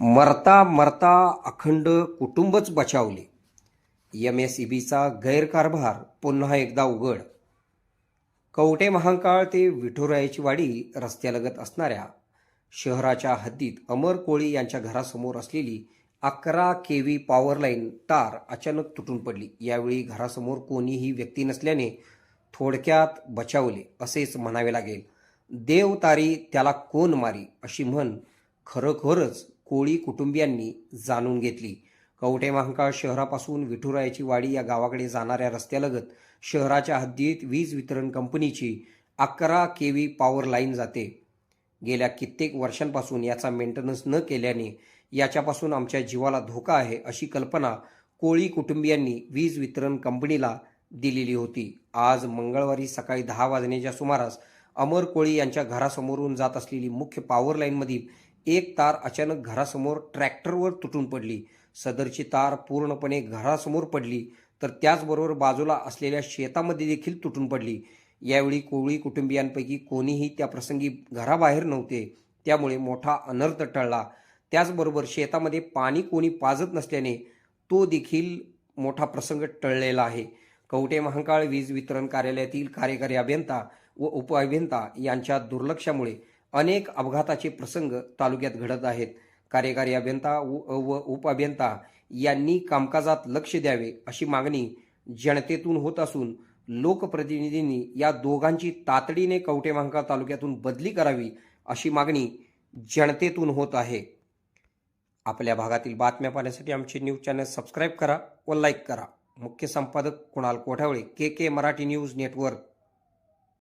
मरता मरता अखंड कुटुंबच बचावले. एम एस ई बीचा गैरकारभार पुन्हा एकदा उघड. कवटे महांकाळ ते विठुरायाची वाडी रस्त्यालगत असणाऱ्या शहराच्या हद्दीत अमर कोळी यांच्या घरासमोर असलेली अकरा के व्ही पॉवरलाईन तार अचानक तुटून पडली. यावेळी घरासमोर कोणीही व्यक्ती नसल्याने थोडक्यात बचावले असेच म्हणावे लागेल. देव तारी त्याला कोण मारी अशी म्हण खरोखरच कोळी कुटुंबियांनी जाणून घेतली. कवठे महांकाळ शहरापासून विठुरायाची वाडी या गावाकडे जाणाऱ्या रस्त्यालगत शहराच्या हद्दीत वीज वितरण कंपनीची अकरा के व्ही पॉवर लाईन जाते. गेल्या कित्येक वर्षांपासून याचा मेंटेनन्स न केल्याने याच्यापासून आमच्या जीवाला धोका आहे अशी कल्पना कोळी कुटुंबियांनी वीज वितरण कंपनीला दिलेली होती. आज मंगळवारी सकाळी दहा वाजण्याच्या सुमारास अमर कोळी यांच्या घरासमोरून जात असलेली मुख्य पॉवर लाईनमधील एक तार अचानक घरासमोर ट्रॅक्टरवर तुटून पडली. सदरची तार पूर्णपणे घरासमोर पडली तर त्याचबरोबर बाजूला असलेल्या शेतामध्ये देखील तुटून पडली. यावेळी कोळी कुटुंबियांपैकी कोणीही त्या प्रसंगी घराबाहेर नव्हते. त्यामुळे मोठा अनर्थ टळला. त्याचबरोबर शेतामध्ये पाणी कोणी पाजत नसल्याने तो देखील मोठा प्रसंग टळलेला आहे. कवटे महांकाळ वीज वितरण कार्यालयातील कार्यकारी अभियंता व उपअभियंता यांच्या दुर्लक्षामुळे अनेक अपघाताचे प्रसंग तालुक्यात घडत आहेत. कार्यकारी अभियंता व उप उपअभियंता यांनी कामकाजात लक्ष द्यावे अशी मागणी जनतेतून होत असून लोकप्रतिनिधींनी या दोघांची तातडीने कवटेमांका तालुक्यातून बदली करावी अशी मागणी जनतेतून होत आहे. आपल्या भागातील बातम्या पाहण्यासाठी आमचे न्यूज चॅनल सबस्क्राईब करा व लाईक करा. मुख्य संपादक Kunal Kothawale K K Marathi news network.